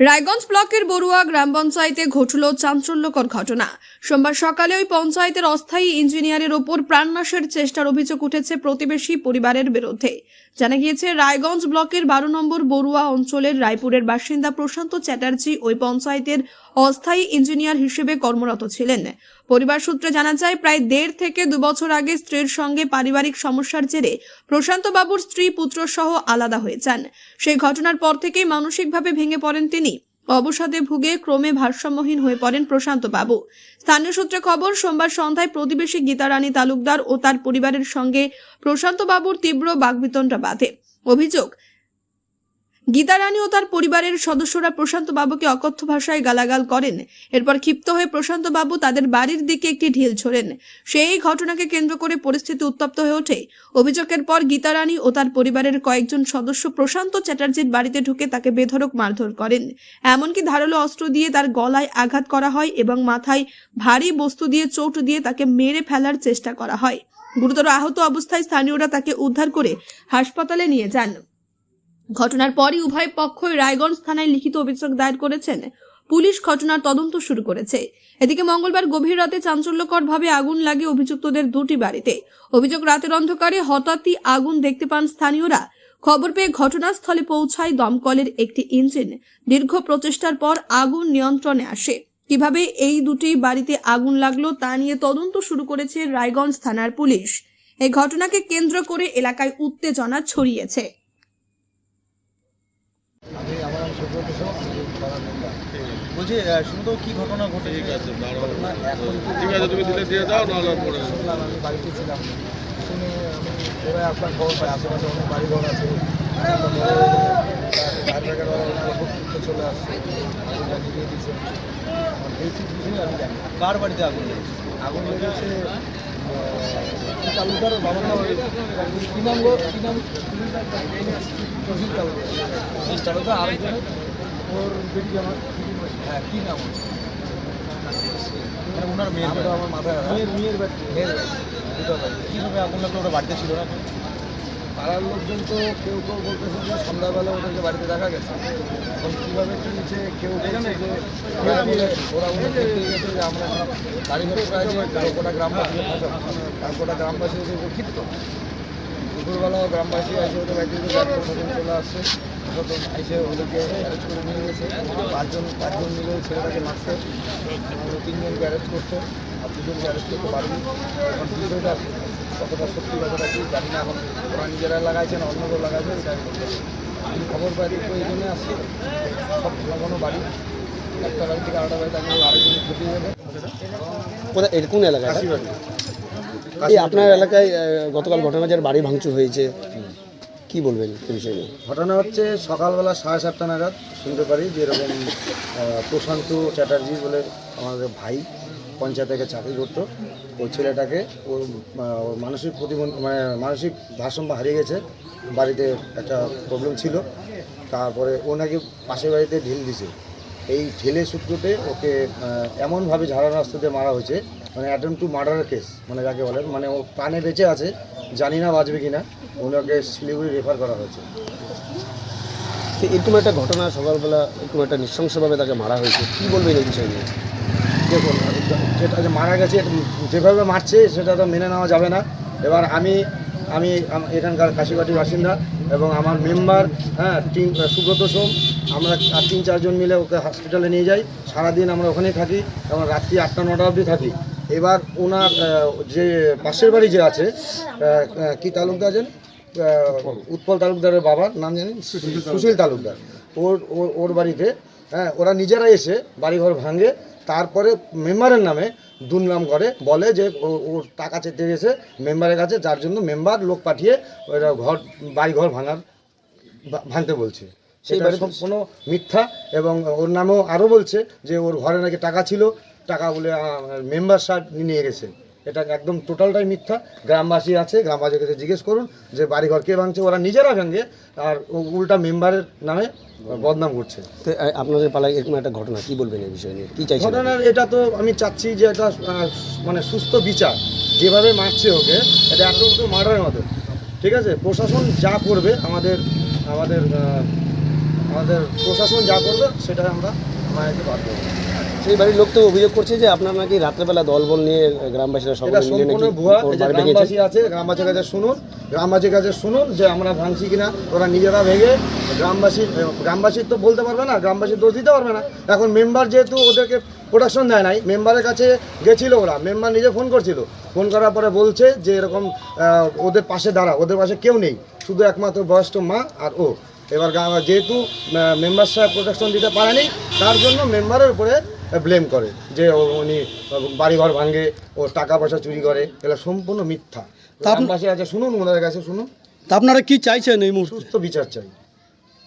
রায়গঞ্জ ব্লকের বড়ুয়া গ্রাম পঞ্চায়েতে ঘটল চাঞ্চল্যকর ঘটনা। সোমবার সকালে ওই পঞ্চায়েতের অস্থায়ী ইঞ্জিনিয়ারের ওপর প্রাণনাশের চেষ্টার অভিযোগ উঠেছে প্রতিবেশী পরিবারের বিরুদ্ধে। জানা গিয়েছে, রায়গঞ্জ ব্লকের বারো নম্বর বড়ুয়া অঞ্চলের রায়পুরের বাসিন্দা প্রশান্ত চ্যাটার্জি ওই পঞ্চায়েতের অস্থায়ী ইঞ্জিনিয়ার হিসেবে কর্মরত ছিলেন। পরিবার সূত্রে জানা যায়, প্রায় দেড় থেকে দু বছর আগে স্ত্রীর সঙ্গে পারিবারিক সমস্যার জেরে প্রশান্ত বাবুর স্ত্রী পুত্র সহ আলাদা হয়ে যান। সেই ঘটনার পর থেকেই মানসিকভাবে ভেঙে পড়েন তিনি। অবসাদে ভুগে ক্রমে ভারসাম্যহীন হয়ে পড়েন প্রশান্ত বাবু। স্থানীয় সূত্রে খবর, সোমবার সন্ধ্যায় প্রতিবেশী গীতারানী তালুকদার ও তার পরিবারের সঙ্গে প্রশান্ত বাবুর তীব্র বাগবিতণ্ডা বাঁধে। অভিযোগ গীতারানী ও তার পরিবারের সদস্যরা প্রশান্ত বাবুকে অকথ্য ভাষায় গালাগাল করেন। এরপর ক্ষিপ্ত হয়ে প্রশান্ত বাবু তাদের বাড়ির দিকে একটি ঢিল ছোড়েন। সেই ঘটনাকে কেন্দ্র করে পরিস্থিতি উত্তপ্ত হয়ে ওঠে। অভিযোগের পর গীতারানী ও তার পরিবারের কয়েকজন সদস্য প্রশান্ত চ্যাটার্জির বাড়িতে ঢুকে তাকে বেধড়ক মারধর করেন। এমনকি ধারালো অস্ত্র দিয়ে তার গলায় আঘাত করা হয় এবং মাথায় ভারী বস্তু দিয়ে চোট দিয়ে তাকে মেরে ফেলার চেষ্টা করা হয়। গুরুতর আহত অবস্থায় স্থানীয়রা তাকে উদ্ধার করে হাসপাতালে নিয়ে যান। ঘটনার পরই উভয় পক্ষই রায়গঞ্জ থানায় লিখিত অভিযোগ দায়ের করেছেন। পুলিশ ঘটনার তদন্ত শুরু করেছে। এদিকে মঙ্গলবার গভীর রাতে চাঞ্চল্যকরভাবে আগুন লাগে অভিযুক্তদের দুটি বাড়িতে। অভিযোগ রাতের অন্ধকারে হঠাৎই আগুন দেখতে পান স্থানীয়রা। খবর পেয়ে ঘটনাস্থলে পৌঁছায় দমকলের একটি ইঞ্জিন। দীর্ঘ প্রচেষ্টার পর আগুন নিয়ন্ত্রণে আসে। কীভাবে এই দুটি বাড়িতে আগুন লাগল তা নিয়ে তদন্ত শুরু করেছে রায়গঞ্জ থানার পুলিশ। এই ঘটনাকে কেন্দ্র করে এলাকায় উত্তেজনা ছড়িয়েছে আমি আমার নাম সুব্রত সেন, আমি পাড়ার মেম্বার। বলছি আহ, শুনো তো কি ঘটনা ঘটেছে? ঘটনা এখন ঠিক আছে তুমি দিলে দিয়ে দাও নাহলে পরে শুনলাম আমি বাড়িতে ছিলাম। শুনে আমি ওরা আপনার খবর পাই আশেপাশে অনেক বাড়ি ঘর আছে। চলে আসছে। দিয়েছে। আমি জানি কার বাড়িতে আগুন লেগেছে? আগুন লেগেছে তালুকদার বাবার নাম? কি নাম গো? কি নাম? তালুকদার। তালুকদার আরেকজন ওর বেটি আমার হ্যাঁ কি নাম মানে ওনার মেয়ের আমার মাথায় মেয়ের মেয়ের বাড়ি। মেয়ের বাড়ি, দুটো বাড়ি। কীভাবে আগুন লাগল ওরা বাড়িতে ছিল না? পাড়ার লোকজন তো কেউ কেউ বলতেছে যে সন্ধ্যাবেলা ওদেরকে বাড়িতে দেখা গেছে। এখন কীভাবে কি নিচে কেউ বলছে যে ওরা বলে ওরা বলে গেছে যে আমরা বাড়ি ঘরে প্রায় যে গ্রামবাসী। গোটা গ্রামবাসী এসে ক্ষিপ্ত দুপুরবেলাও গ্রামবাসী এসে ওদের বাড়িতে চলে আসছে। প্রশাসন এসে ওদেরকে অ্যারেস্ট করে নিয়ে গেছে। পাঁচজন পাঁচজন মিলে ছেলেটাকে মারছে। তিনজনকে অ্যারেস্ট করছে। আর দুজনকে অ্যারেস্ট করতে পারেনি। এখন বিষয়টা কতটা সত্যি কতটা কি জানি না। এখন ওরা নিজেরা লাগাইছে না অন্য কেউ লাগাইছে এটা আমি খবর পাই তো এই জন্য আসছি। সব লাগানো বাড়ি। একটা বাড়ি থেকে আরেকটা বাড়ি তাকে আরেকজন ক্ষতি যাবে কোথায়? এটা কোন এলাকায়? এই আপনার এলাকায় গতকাল ঘটনা যার বাড়ি ভাঙচুর হয়েছে কি বলবেন বিষয় ঘটনা হচ্ছে সকালবেলা সাড়ে সাতটা নাগাদ, শুনতে পারি যে এরকম প্রশান্ত চ্যাটার্জি বলে আমাদের ভাই পঞ্চায়েত থেকে চাকরি করতো। ওই ছেলেটাকে ওর মানসিক প্রতিবন্ধ মানে মানসিক ভারসাম্য হারিয়ে গেছে। বাড়িতে একটা প্রবলেম ছিল। তারপরে ও নাকি পাশের বাড়িতে ঢিল দিছে। এই ঢেলে সূত্রতে ওকে এমনভাবে ঝাড়া রাস্তাতে মারা হয়েছে মানে অ্যাটেম্প টু মার্ডারের কেস মানে যাকে বলেন মানে ও প্রাণে বেঁচে আছে। জানি না বাঁচবে কিনা ওনাকে শিলিগুড়ি রেফার করা হয়েছে। তো এরকম একটা ঘটনা সকালবেলা এরকম একটা নৃশংসভাবে তাকে মারা হয়েছে। কি বলবেন এই বিষয় নিয়ে? দেখুন যেটা যে মারা গেছে যেভাবে মারছে সেটা তো মেনে নেওয়া যাবে না। এবার আমি আমি এখানকার কাশিবাটির বাসিন্দা এবং আমার মেম্বার হ্যাঁ টিম সুব্রত সোম আমরা তিন চারজন মিলে ওকে হসপিটালে নিয়ে যাই। সারাদিন আমরা ওখানেই থাকি এবং রাত্রি আটটা নটা অবধি থাকি। এবার ওনার যে পাশের বাড়ি যে আছে কি তালুকদার জানি উৎপল তালুকদারের বাবার নাম জানি সুশীল তালুকদার। ওর ওর বাড়িতে হ্যাঁ ওরা নিজেরা এসে বাড়িঘর ভাঙে তারপরে মেম্বারের নামে দুর্নাম করে বলে যে ওর টাকা চেতে গেছে মেম্বারের কাছে যার জন্য মেম্বার লোক পাঠিয়ে ওরা ঘর বাড়িঘর ভাঙার ভাঙতে বলছে। সেই বাড়ি কোনো মিথ্যা এবং ওর নামেও আরও বলছে যে ওর ঘরে নাকি টাকা ছিল টাকা বলে মেম্বার সার নিয়ে গেছে। এটা একদম টোটালটাই মিথ্যা। গ্রামবাসী আছে গ্রামবাসীর কাছে জিজ্ঞেস করুন যে বাড়িঘর কে ভাঙছে ওরা নিজেরা ভাঙে আর ও উল্টা মেম্বারের নামে বদনাম করছে। তো আপনাদের পালায় এরকম একটা ঘটনা কি বলবেন এই বিষয় নিয়ে? কি চাইছেন? ঘটনার এটা তো আমি চাচ্ছি যে এটা মানে সুস্থ বিচার। যেভাবে মারছে ওকে এটা একদম তো মার্ডারের মতো। ঠিক আছে? প্রশাসন যা করবে আমাদের আমাদের আমাদের প্রশাসন যা করবে সেটা আমরা মায়াতে বাধ্য। সেই বাড়ির লোক তো অভিযোগ করছে যে আপনার নাকি রাত্রেবেলা দলবল নিয়ে গ্রামবাসীরা সকলে মিলে নাকি ভুয়া গ্রামবাসী আছে গ্রামবাসীর কাছে শুনুন গ্রামবাসীর কাছে শুনুন যে আমরা ভাঙছি কিনা ওরা নিজেরা ভেঙে গ্রামবাসী গ্রামবাসীর তো বলতে পারবে না গ্রামবাসীর দোষ দিতে পারবে না। এখন মেম্বার যেহেতু ওদেরকে প্রোডাকশন দেয় নাই মেম্বারের কাছে গেছিল ওরা মেম্বার নিজে ফোন করছিল। ফোন করার পরে বলছে যে এরকম ওদের পাশে দাঁড়া ওদের পাশে কেউ নেই শুধু একমাত্র বয়স্ক মা আর ও। এবার যেহেতু মেম্বার সাহেব প্রোটেকশন দিতে পারেনি তার জন্য মেম্বারের উপরে ব্লেম করে যে ও- উনি বাড়িঘর ভাঙে ও টাকা পয়সা চুরি করে এটা সম্পূর্ণ মিথ্যা। তার পাশে আছে শুনুন ওনাদের কাছে শুনুন। তা আপনারা কি চাইছেন এই মুহূর্তে? সুস্থ বিচার চাই।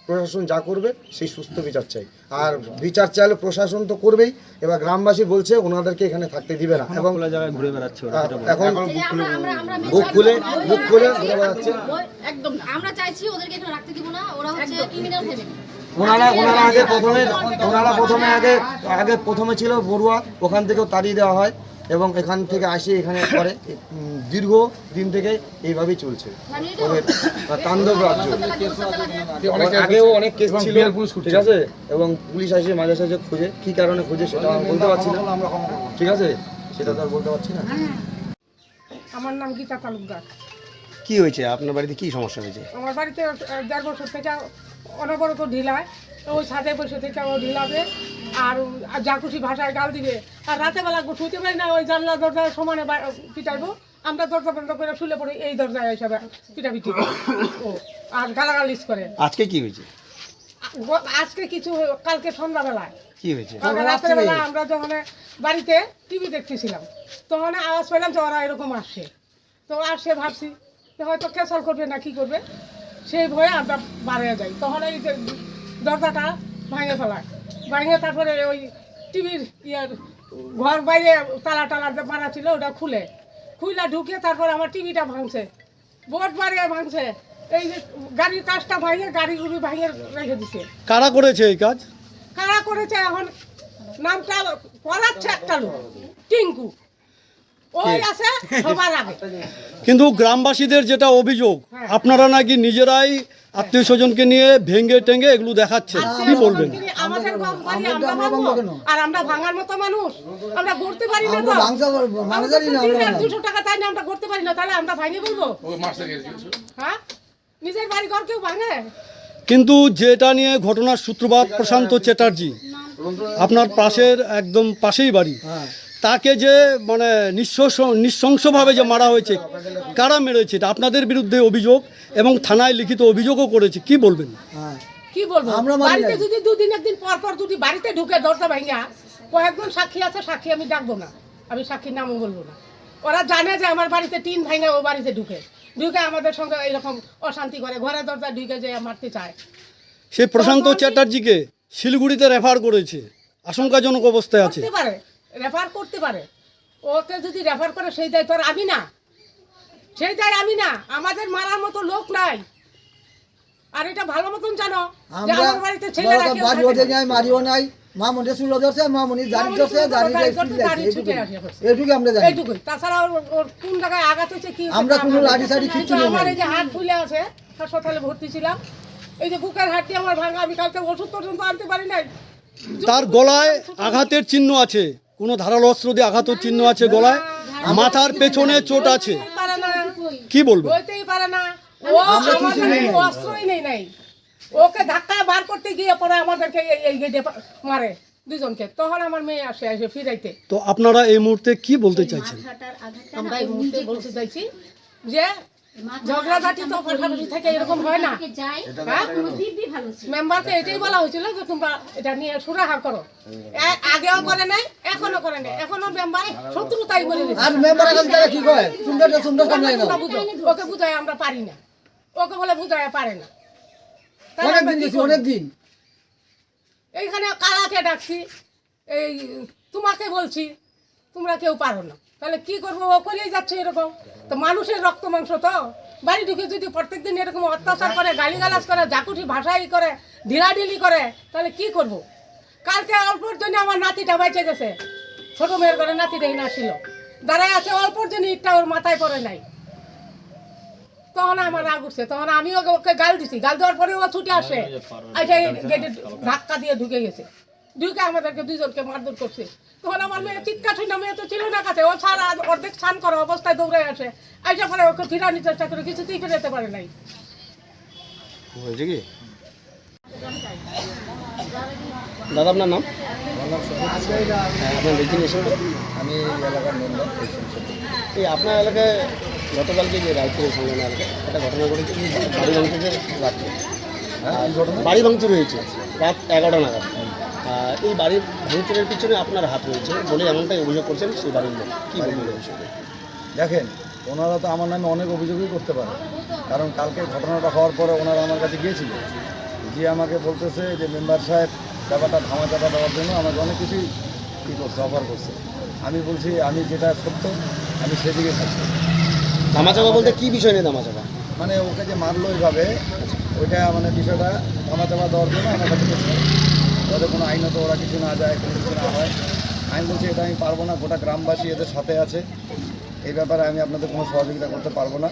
প্রশাসন যা করবে সেই সুস্থ বিচার চাই। আর বিচার চাইলে প্রশাসন তো করবেই। এবার গ্রামবাসী বলছে ওনাদেরকে এখানে থাকতে দিবে না। এবং ঘুরে বেড়াচ্ছে এখন বুক খুলে বুক খুলে ঘুরে বেড়াচ্ছে। একদম আমরা চাইছি ওদেরকে এখানে রাখতে দিব না। ওরা হচ্ছে ক্রিমিনাল ফ্যামিলি ওনারা ওনারা আগে প্রথমে ওনারা প্রথমে আগে আগে প্রথমে ছিল বড়ুয়া ওখান থেকেও তাড়িয়ে দেওয়া হয়। এবং এখান থেকে আসে এখানে করে উম, দীর্ঘ দিন থেকে এইভাবেই চলছে। ওদের তাণ্ডব রাজ্য। অনেক আগেও অনেক কেস ছিল। ঠিক আছে? এবং পুলিশ আসে মাঝে সাঝে খুঁজে কি কারণে খুঁজে সেটা আমি বলতে পারছি না। ঠিক আছে? সেটা তো আর বলতে পারছি না। আমার নাম গীতা তালুকদার। কি হয়েছে? আপনার বাড়িতে কি সমস্যা হয়েছে? আমার বাড়িতে দেড় বছর থেকে অনবরত ঢিলায়। তো ওই ছাদে বসে থেকে ও ঢিলাবে আর খুশি ভাষায় গাল দিবে। আর রাতে বেলা শুতে পারি না ওই জানলা দরজা সমানে বা- পিটাইবো আমরা দরজা বন্ধ করে শুলে পড়ি এই দরজায় হিসাবে পিটাপিটি। ও আর গালাগালিস করে। আজকে কি হয়েছে? আজকে কিছু হয়ে- কালকে সন্ধ্যাবেলায়। কি হয়েছে? কালকে রাত্রেবেলা আমরা যখন বাড়িতে টিভি দেখতেছিলাম তখন আওয়াজ পেলাম যে ওরা এরকম আসছে। তো আসছে ভাবছি যে হয়তো ক্যাসাল করবে না কি করবে? সেই ভয়ে আমরা বাড়িয়ে যাই। তখন এই যে দরজাটা ভাঙে ফেলায়। ভাঙে তারপরে ওই টিভির ইয়ার ঘর বাইরে তালা টালা মারা ছিল ওটা খুলে। খুলে ঢুকে তারপর আমার টিভিটা ভাঙছে। বোর্ড মারিয়ে ভাঙছে। এই যে গাড়ির কাজটা ভাঙে গাড়িগুলি ভাঙে রেখে দিছে। কারা করেছে এই কাজ? কারা করেছে এখন? নামটা পড়াচ্ছে একটা লোক টিঙ্কু। ওই আছে সবার আগে। কিন্তু গ্রামবাসীদের যেটা অভিযোগ আপনারা নাকি নিজেরাই আত্মীয় স্বজনকে নিয়ে ভেঙ্গে টেঙ্গে এগুলো দেখাচ্ছেন কি বলবেন? আমাদের আর আমরা ভাঙার মতো মানুষ। আমরা গড়তে পারি না তো। আমরা তো দিনে দুশো টাকা তাই না আমরা গড়তে পারি না। তাহলে আমরা ভাঙে বলব? হ্যাঁ? নিজের বাড়ি ঘর কেউ ভাঙে? কিন্তু যেটা নিয়ে ঘটনার সূত্রপাত প্রশান্ত চ্যাটার্জি আপনার পাশের একদম পাশেই বাড়ি। তাকে যে মানে নিঃশংস নৃশংসভাবে যে মারা হয়েছে কারা মেরেছে এটা আপনাদের বিরুদ্ধে অভিযোগ এবং থানায় লিখিত অভিযোগও করেছে কি বলবেন? কি বলব? আমরা বাড়িতে যদি দুদিন একদিন পর পর যদি বাড়িতে ঢুকে দরজা ভাঙিয়া কয়েকজন সাক্ষী আছে সাক্ষী আমি ডাকবো না। আমি সাক্ষীর নামও বলব না। ওরা জানে যে আমার বাড়িতে টিন ভাঙা ও বাড়িতে ঢুকে। ঢুকে আমাদের সঙ্গে এরকম অশান্তি করে ঘরে দরজা ঢুকে যে মারতে চায়। সে প্রশান্ত চ্যাটার্জিকে শিলিগুড়িতে রেফার করেছে। আশঙ্কাজনক অবস্থায় আছে। রেফার করতে পারে ওকে যদি রেফার করে সেই দায় তো আর আমি না সেই দায় আমি না আমাদের মারার মতো লোক নাই আর এটা ভালো মতন জানো যে আমার বাড়িতে ছেলেরা বড় বাড়ি ওঠে না। মারিও নাই মা মনে ধরছে মা মনি ধরছে সুলো দাড়ি দাড়ি ধরছে, ধরছে, দাড়ি ছুটে এইটুকুই। আসে করছে। এইটুকুই আমরা জানি এইটুকুই তাছাড়া ওর ওর কোন জায়গায় আঘাত হয়েছে কি আমরা কোনো লাঠি সাঠি জানা নেই। নেই। আমার এই যে হাত ফুলে আছে হাসপাতালে ভর্তি ছিলাম এই যে বুকের হাড়টি আমার ভাঙা আমি কালকে ওষুধ পর্যন্ত আনতে পারি নাই তার গলায় আঘাতের চিহ্ন আছে কোনো ধারালো অস্ত্র দিয়ে আঘাতের চিহ্ন আছে গলায়? মাথার পেছনে চোট আছে। কি বলব? হইতেই পারে না। ও আমাদের অস্ত্রই নেই নাই। ওকে ধাক্কা বার করতে গিয়ে পরে আমাদেরকে এই- এই গেটে মারে দুজনকে। তখন আমার মেয়ে আসে আসে ফিরাইতে। তো আপনারা এই মুহূর্তে কি বলতে চাইছেন? আমরা এই মুহূর্তে বলতে চাইছি যে ঝগড়াঝাটি তো পাশাপাশি থেকে এরকম হয় না? মেম্বারকে এটাই বলা হয়েছিল যে তোমরা এটা নিয়ে সুরাহা করো। আগেও করে নাই এখনও করে নাই। এখনও মেম্বার শত্রুতাই বলে আর মেম্বার এখন তারা কি কয়? সুন্দর সুন্দর সামনে না ওকে বুঝাই আমরা পারি না। ওকে বলে বুঝাই পারে না। তাহলে অনেক আমরা দিন কি অনেক দিন এইখানে কালাকে ডাকছি এই তোমাকে বলছি তোমরা কেউ পারো না। তাহলে কি করব? ও করেই যাচ্ছে এরকম। তো মানুষের রক্ত মাংস তো। বাড়ি ঢুকে যদি প্রত্যেকদিন এরকম অত্যাচার করে, গালিগালাজ করে জাকুটি ভাষাই করে, ঢিলাঢিলি করে, তাহলে কি করব। কালকে অল্পর জন্য আমার নাতিটা বেঁচে গেছে। ছোট মেয়ের ঘরে নাতিটাই না ছিল। দাঁড়ায় আছে, অল্পর জন্য ইটটা ওর মাথায় পড়ে নাই। তখন আমার রাগ উঠছে, তখন আমি ওকে ওকে গাল দিছি। গাল দেওয়ার পরে ও ছুটে আসে। আইসা গেটে ধাক্কা দিয়ে ঢুকে গেছে। ঢুকে আমাদেরকে দুজনকে মারধর করছে। তখন আমার মেয়ে চিৎকার শুনে মেয়ে তো ছিল না কাছে। ও সারা অর্ধেক স্নান করা অবস্থায় দৌড়ে আসে। আইসা পরে ওকে ফিরানোর চেষ্টা করে কিছুতেই ফেরাতে পারে নাই। হয়েছে কি? দাদা আপনার নাম? হ্যাঁ, আপনার ডেজিনেশন আমি এলাকার মেম্বার এই আপনার এলাকায় গতকালকে যে রায়পুরের সঙ্গে এলাকায় একটা ঘটনা ঘটেছে। বাড়ি ভাঙচুরের রাত্রে। বাড়ি ভাঙচুর হয়েছে। রাত এগারোটা নাগাদ। এই বাড়ির ভাঙচুরের পিছনে আপনার হাত রয়েছে বলে এমনটাই অভিযোগ করছেন সেই বাড়ির লোক। কী বলবেন দেখেন ওনারা তো আমার নামে অনেক অভিযোগই করতে পারে। কারণ কালকে ঘটনাটা হওয়ার পরে ওনারা আমার কাছে গিয়েছিল। গিয়ে আমাকে বলতেছে যে মেম্বার সাহেব ব্যাপারটা ধামা চাপা দেওয়ার জন্য আমাকে অনেক কিছুই কী করছে অফার করছে। আমি বলছি আমি যেটা সত্য আমি সেদিকে থাকছি। ধামাচাপা বলতে কী বিষয় নিয়ে ধামাচাপা? মানে ওকে যে মারলো ওইভাবে ওইটা মানে বিষয়টা ধামা চাপা দেওয়ার জন্য আমার কাছে যাতে কোনো আইনত ওরা কিছু না যায়, কোনো কিছু না হয়। আইন বলছে, এটা আমি পারব না, গোটা গ্রামবাসী এদের সাথে আছে। এই ব্যাপারে আমি আপনাদের কোনো সহযোগিতা করতে পারব না।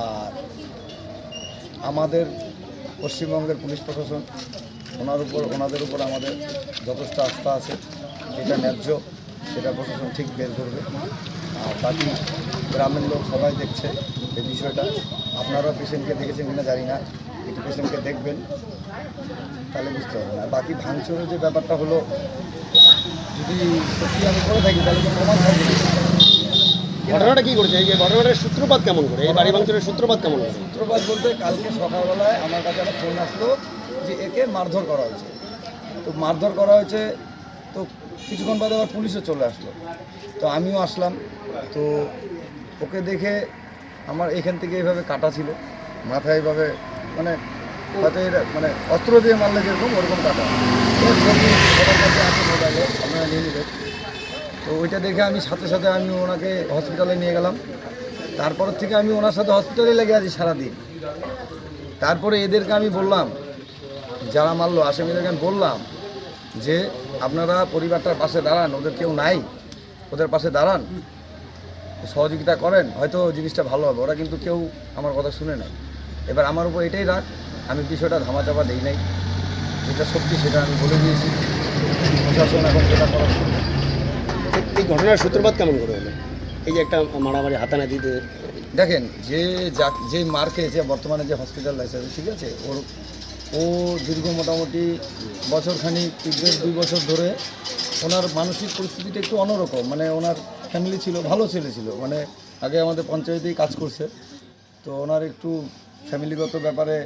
আর আমাদের পশ্চিমবঙ্গের পুলিশ প্রশাসন, ওনার উপর, ওনাদের উপর আমাদের যথেষ্ট আস্থা আছে। যেটা ন্যায্য, সেটা প্রশাসন ঠিক বের করবে। আর বাকি গ্রামের লোক সবাই দেখছে এই বিষয়টা। আপনারা পেশেন্টকে দেখেছেন কিনা জানি না। একটু পেশেন্টকে দেখবেন তাহলে বুঝতে পারবেন। আর বাকি ভাঙচুরের যে ব্যাপারটা হলো যদি সত্যি আমি করে থাকি তাহলে তো প্রমাণ থাকবে? ঘটনাটা কী করেছে এই যে ঘটনাটার সূত্রপাত কেমন করে? এই বাড়ি ভাঙচুরের সূত্রপাত কেমন করে? সূত্রপাত বলতে কালকে সকালবেলায় আমার কাছে একটা ফোন আসলো যে একে মারধর করা হয়েছে। তো মারধর করা হয়েছে তো কিছুক্ষণ বাদে আবার পুলিশও চলে আসলো। তো আমিও আসলাম। তো ওকে দেখে আমার এখান থেকে এইভাবে কাটা ছিল। মাথায় এইভাবে মানে হয়তো মানে অস্ত্র দিয়ে মারলে যেরকম, ওরকম কাটা। আপনারা নিয়ে নেবেন। তো ওইটা দেখে আমি সাথে সাথে আমি ওনাকে হসপিটালে নিয়ে গেলাম। তারপর থেকে আমি ওনার সাথে হসপিটালে লেগে আছি সারাদিন। তারপরে এদেরকে আমি বললাম, যারা মারলো আসামিদেরকে আমি বললাম যে, আপনারা পরিবারটার পাশে দাঁড়ান, ওদের কেউ নাই, ওদের পাশে দাঁড়ান। সহযোগিতা করেন, হয়তো জিনিসটা ভালো হবে। ওরা কিন্তু কেউ আমার কথা শুনে নাই এবার আমার উপর এটাই রাখ আমি বিষয়টা ধামাচাপা দেই নাই। যেটা সত্যি সেটা আমি বলে দিয়েছি। প্রশাসন এখন সেটা করার জন্য। এই- ঘটনার সূত্রপাত কেমন করে হলো? এই যে একটা মারামারি হাতানাতিতে দেখেন যে যা যে মার খেয়েছে বর্তমানে যে হসপিটাল আছে ঠিক আছে? ওর ও দীর্ঘ মোটামুটি বছরখানি দেড় দুই বছর ধরে ওনার মানসিক পরিস্থিতিটা একটু অন্যরকম। মানে ওনার ফ্যামিলি ছিল ভালো ছেলে ছিল। মানে আগে আমাদের পঞ্চায়েতেই কাজ করছে। তো ওনার একটু ফ্যামিলিগত ব্যাপারে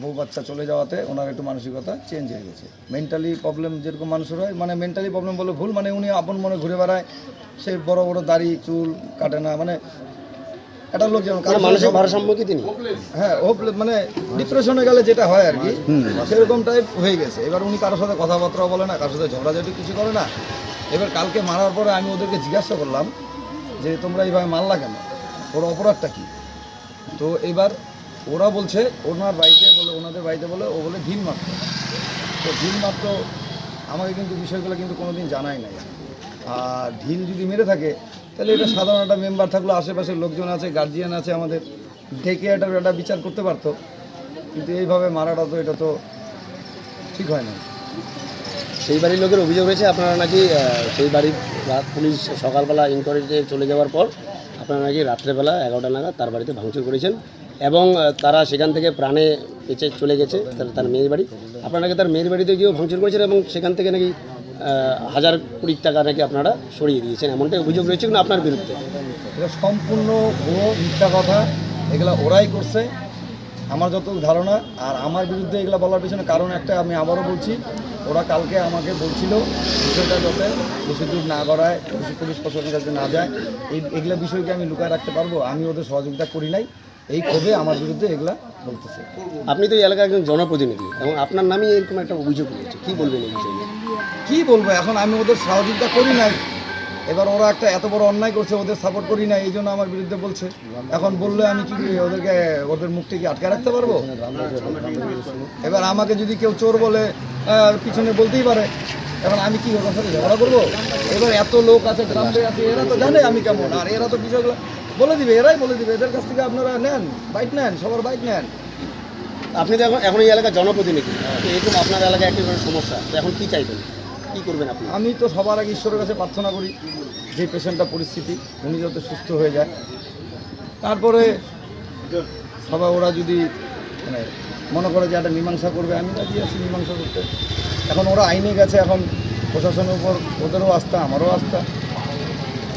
বউ বাচ্চা চলে যাওয়াতে ওনার একটু মানসিকতা চেঞ্জ হয়ে গেছে। মেন্টালি প্রবলেম যেরকম মানুষের হয় মানে মেন্টালি প্রবলেম বলে ভুল মানে উনি আপন মনে ঘুরে বেড়ায় সে বড় বড় দাড়ি চুল কাটে না মানে একটা লোক যেমন মানে মানসিক ভারসাম্য কি তিনি? হ্যাঁ মানে ডিপ্রেশনে গেলে যেটা হয় আর কি সেরকম টাইপ হয়ে গেছে। এবার উনি কারোর সাথে কথাবার্তাও বলে না কারোর সাথে ঝগড়াঝাটি কিছু করে না। এবার কালকে মারার পরে আমি ওদেরকে জিজ্ঞাসা করলাম যে তোমরা এইভাবে মারলা কেন? ওর অপরাধটা কি? তো এবার ওরা বলছে, ওনার বাড়িতে বলে, ওনাদের বাড়িতে বলে, ও বলে ঢিল মাত্র। তো ঢিল মাত্র আমাকে কিন্তু বিষয়গুলো কিন্তু কোনোদিন জানাই নাই। আর ঢিল যদি মেরে থাকে, তাহলে এটা সাধারণ একটা মেম্বার থাকল, আশেপাশের লোকজন আছে গার্জিয়ান আছে আমাদের। ডেকে একটা একটা বিচার করতে পারতো। কিন্তু এইভাবে মারাটা তো, এটা তো ঠিক হয় না। সেই বাড়ির লোকের অভিযোগ রয়েছে, আপনারা নাকি সেই বাড়ির পুলিশ সকালবেলা ইনকোয়ারিতে চলে যাওয়ার পর আপনারা নাকি রাত্রেবেলা এগারোটা নাগাদ তার বাড়িতে ভাঙচুর করেছেন এবং তারা সেখান থেকে প্রাণে বেঁচে চলে গেছে, তার মেয়ের বাড়ি। আপনারা নাকি তার মেয়ের বাড়িতে গিয়েও ভাঙচুর করেছেন এবং সেখান থেকে নাকি হাজার কুড়ি টাকা নাকি আপনারা সরিয়ে দিয়েছেন? এমনটাই অভিযোগ রয়েছে কিন্তু আপনার বিরুদ্ধে? সম্পূর্ণ ভুয়ো মিথ্যা কথা। এগুলো ওরাই করছে। আমার যত ধারণা আর আমার বিরুদ্ধে এগুলা বলার পিছনে কারণ একটা আমি আবারও বলছি ওরা কালকে আমাকে বলছিল বিষয়টা যাতে বেশি দূর না গড়ায় বেশি পুলিশ প্রশাসনের কাছে না যায়। এই এগুলো বিষয়কে আমি লুকায় রাখতে পারব আমি ওদের সহযোগিতা করি নাই। এই ক্ষোভে আমার বিরুদ্ধে এগুলা বলতেছে। আপনি তো এই এলাকার একজন জনপ্রতিনিধি এবং আপনার নামই এরকম একটা অভিযোগ রয়েছে কী বলবেন এই বিষয়ে? কী বলব? এখন আমি ওদের সহযোগিতা করি নাই। এবার ওরা একটা এত বড় অন্যায় করছে, ওদের সাপোর্ট করি না এই জন্য আমার বিরুদ্ধে বলছে। এখন বললে আমি কি? ওদেরকে, ওদের মুখ থেকে আটকে রাখতে পারব? এবার আমাকে যদি কেউ চোর বলে পিছনে বলতেই পারে এখন আমি কি ওদের সাথে ঝগড়া করব? এবার এত লোক আছে, গ্রামে আছে, এরা তো জানে আমি কেমন, আর এরা তো বিষয়গুলো বলে দিবে, এরাই বলে দিবে, এদের কাছ থেকে আপনারা নেন, বাইক নেন, সবার বাইক নেন। আপনি তো এখন এখন এই এলাকার জনপ্রতিনিধি এরকম আপনার এলাকায় একটি সমস্যা এখন কি চাইবেন? কি করবেন আপনি? আমি তো সবার আগে ঈশ্বরের কাছে প্রার্থনা করি, যে পেশেন্টটা পরিস্থিতি, উনি যাতে সুস্থ হয়ে যায়। তারপরে সবাই ওরা যদি মানে মনে করে যে একটা মীমাংসা করবে, আমি রাজি আছি মীমাংসা করতে। এখন ওরা আইনে গেছে, এখন প্রশাসনের উপর, ওদেরও আস্থা, আমারও আস্থা।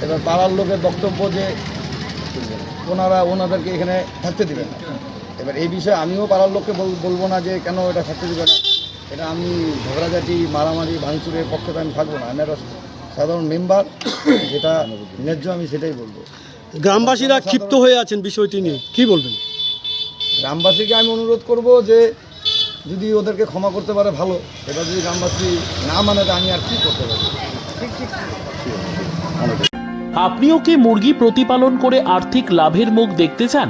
এবার পাড়ার লোকের বক্তব্য যে ওনারা, ওনাদেরকে এখানে থাকতে দেবেন এবার এই বিষয়ে আমিও পাড়ার লোককে বল- বলব না যে কেন এটা থাকতে দেবে না। এটা আমি ঝগড়াঝাটি মারামারি ভাঙচুরের পক্ষে তো আমি থাকব না। আমি একটা সাধারণ মেম্বার যেটা ন্যায্য আমি সেটাই বলব। গ্রামবাসীরা ক্ষিপ্ত হয়ে আছেন বিষয়টি নিয়ে। কি বলবেন? গ্রামবাসীকে আমি অনুরোধ করব যে যদি ওদেরকে ক্ষমা করতে পারে ভালো এটা যদি গ্রামবাসী না মানে তা আমি আর কি করতে পারি ঠিক ঠিক। আপনিও কি মুরগি প্রতিপালন করে আর্থিক লাভের মুখ দেখতে চান?